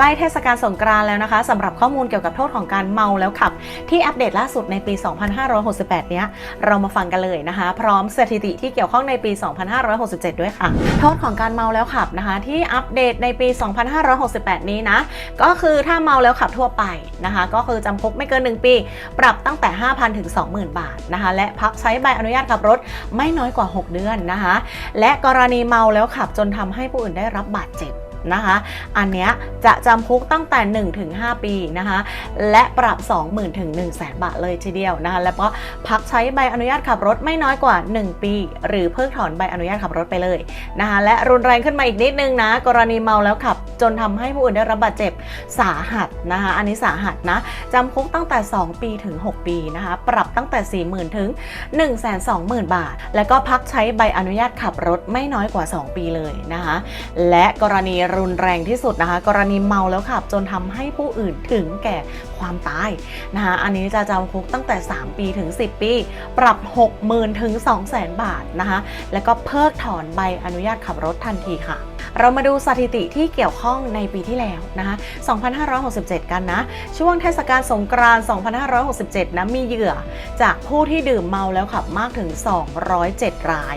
ล้เทศกาลสงกรานต์แล้วนะคะสำหรับข้อมูลเกี่ยวกับโทษของการเมาแล้วขับ ที่อัปเดตล่าสุดในปี 2568 เนี้ยเรามาฟังกันเลยนะคะ พร้อมสถิติที่เกี่ยวข้องในปี 2567 ด้วยค่ะ โทษของการเมาแล้วขับนะคะ ที่อัปเดตในปี 2568 นี้นะ ก็คือถ้าเมาแล้วขับทั่วไปนะคะ ก็คือจำคุกไม่เกิน 1 ปี ปรับตั้งแต่ 5,000 ถึง 20,000 บาทนะคะ และพักใช้ใบอนุญาตขับรถไม่น้อยกว่า 6 เดือนนะคะ และกรณีเมาแล้วขับจนทำให้ผู้อื่นได้รับบาดเจ็บ นะคะ อันเนี้ยจะจำคุกตั้งแต่ 1-5 ปีนะคะ และปรับ 20,000ถึง1 0 0 0 0แบาทเลยทีเดียวนะคะ แล้วก็พักใช้ใบอนุญาตขับรถไม่น้อยกว่า 1 ปี หรือเพิกถอนใบอนุญาตขับรถไปเลยนะคะ และรุนแรงขึ้นมาอีกนิดนึงนะ กรณีเมาแล้วขับ จนทำให้ผู้อื่นได้รับบาดเจ็บสาหัสนะคะ อันนี้สาหัสนะจำคุกตั้งแต่ 2 ปีถึง 6 ปีนะคะ ปรับตั้งแต่ 40,000ถึง120,000 บาท แล้วก็พักใช้ใบอนุญาตขับรถไม่น้อยกว่า 2 ปีเลยนะคะ และกรณีรุนแรงที่สุดนะคะ กรณีเมาแล้วขับ จนทำให้ผู้อื่นถึงแก่ความตายนะคะอันนี้จะจำคุกตั้งแต่ 3 ปีถึง 10 ปี ปรับ 60,000ถึง200,000 บาทนะคะ แล้วก็เพิกถอนใบอนุญาตขับรถทันทีค่ะเรามาดูสถิติที่เกี่ยวข้องในปีที่แล้วนะคะ 2567 กันนะ ช่วงเทศกาลสงกรานต์ 2567 นะ มีเหยื่อ จากผู้ที่ดื่มเมาแล้วขับมากถึง 207 ราย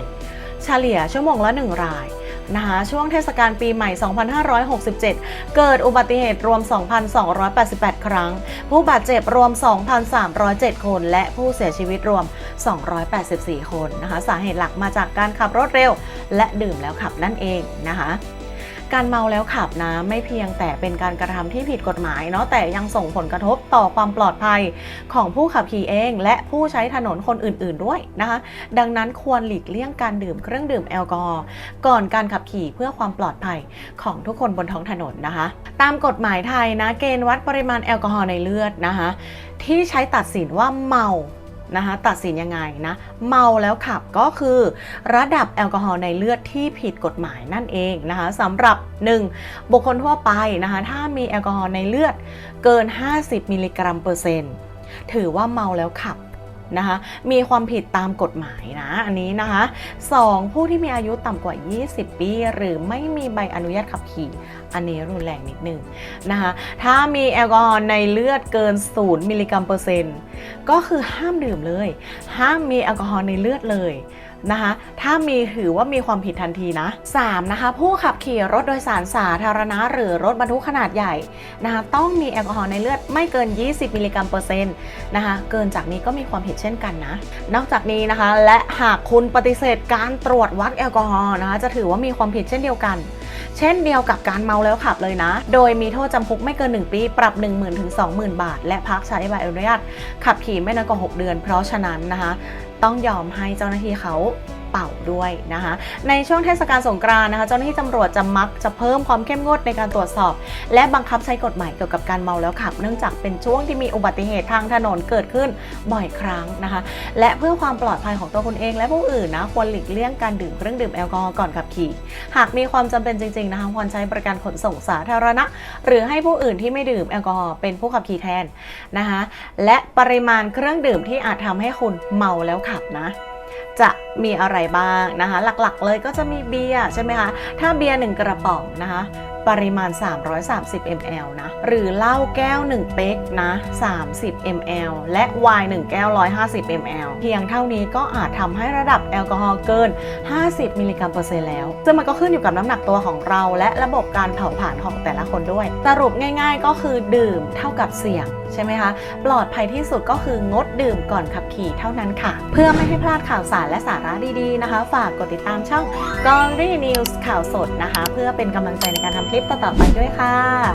เฉลี่ยชั่วโมงละ 1 ราย นะคะช่วงเทศกาลปีใหม่ 2567 เกิดอุบัติเหตุรวม 2,288 ครั้ง ผู้บาดเจ็บรวม 2,307 คน และผู้เสียชีวิตรวม 284 คนนะคะสาเหตุหลักมาจากการขับรถเร็ว และดื่มแล้วขับนั่นเองนะคะ การเมาแล้วขับนะไม่เพียงแต่เป็นการกระทำที่ผิดกฎหมายเนาะแต่ยังส่งผลกระทบต่อความปลอดภัยของผู้ขับขี่เอง และผู้ใช้ถนนคนอื่น ๆด้วยนะคะ ดังนั้นควรหลีกเลี่ยงการดื่มเครื่องดื่มแอลกอฮอล์ก่อนการขับขี่เพื่อความปลอดภัยของทุกคนบนท้องถนนนะคะ ตามกฎหมายไทยนะเกณฑ์วัดปริมาณแอลกอฮอล์ในเลือดนะคะ ที่ใช้ตัดสินว่าเมา นะคะตัดสินยังไงนะเมาแล้วขับก็คือระดับแอลกอฮอล์ในเลือดที่ผิดกฎหมายนั่นเองนะคะสำหรับ 1. บุคคลทั่วไปนะคะถ้ามีแอลกอฮอล์ในเลือดเกิน 50 มิลลิกรัมเปอร์เซ็นต์ถือว่าเมาแล้วขับ นะคะ มีความผิดตามกฎหมายนะอันนี้นะคะ 2. ผู้ที่มีอายุต่ำกว่า 20 ปี หรือไม่มีใบอนุญาตขับขี่ อันนี้รุนแรงนิดนึงนะคะ ถ้ามีแอลกอฮอล์ในเลือดเกิน 0 มิลลิกรัมเปอร์เซ็นต์ ก็คือห้ามดื่มเลย ห้ามมีแอลกอฮอล์ในเลือดเลย นะคะ ถ้ามีถือว่ามีความผิดทันทีนะ 3. นะคะ ผู้ขับขี่รถโดยสารสาธารณะ หรือรถบรรทุกขนาดใหญ่นะคะต้องมีแอลกอฮอล์ในเลือดไม่เกิน 20 มิลลิกรัมเปอร์เซ็นต์นะคะเกินจากนี้ก็มีความผิดเช่นกันนะ นอกจากนี้นะคะและหากคุณปฏิเสธการตรวจวัดแอลกอฮอล์นะคะจะถือว่ามีความผิดเช่นเดียวกันเช่นเดียวกับการเมาแล้วขับเลยนะ โดยมีโทษจำคุกไม่เกิน 1 ปี ปรับ 1 0,000ถึง20,000 บาท และพักใช้ใบอนุญาตขับขี่ไม่น้อยกว่า6เดือน เพราะฉะนั้นนะคะ ต้องยอมให้เจ้าหน้าที่เขา เป่าด้วยนะคะ ในช่วงเทศกาลสงกรานต์นะคะเจ้าหน้าที่ตำรวจจะมักจะเพิ่มความเข้มงวดในการตรวจสอบ และบังคับใช้กฎหมายเกี่ยวกับการเมาแล้วขับ เนื่องจากเป็นช่วงที่มีอุบัติเหตุทางถนนเกิดขึ้นบ่อยครั้งนะคะ และเพื่อความปลอดภัยของตัวคุณเองและผู้อื่นนะควรหลีกเลี่ยงการดื่มเครื่องดื่มแอลกอฮอล์ก่อนขับขี่ หากมีความจำเป็นจริงๆนะคะควรใช้บริการขนส่งสาธารณะ หรือให้ผู้อื่นที่ไม่ดื่มแอลกอฮอล์เป็นผู้ขับขี่แทนนะคะและปริมาณเครื่องดื่มที่อาจทำให้คุณเมาแล้วขับนะ จะมีอะไรบ้างนะคะ หลักๆเลยก็จะมีเบียร์ใช่ไหมคะ ถ้าเบียร์1กระป๋องนะคะ ปริมาณ 330 ml นะ หรือเหล้าแก้ว 1 เป๊กนะ 30 ml และไวน์1แก้ว 150 ml เพียงเท่านี้ก็อาจทำให้ระดับแอลกอฮอล์เกิน 50 มิลลิกรัมเปอร์เซ็นต์แล้ว ซึ่งมันก็ขึ้นอยู่กับน้ำหนักตัวของเรา และระบบการเผาผลาญของแต่ละคนด้วย สรุปง่ายๆก็คือดื่มเท่ากับเสี่ยงใช่ไหมคะ ปลอดภัยที่สุดก็คืองดดื่มก่อนขับขี่เท่านั้นค่ะ เพื่อไม่ให้พลาดข่าวสารและสาระดีๆนะคะ ฝากกดติดตามช่อง g o r y News ข่าวสดนะคะ เพื่อเป็นกำลังใจในการทำลิปต่อๆไปด้วยค่ะ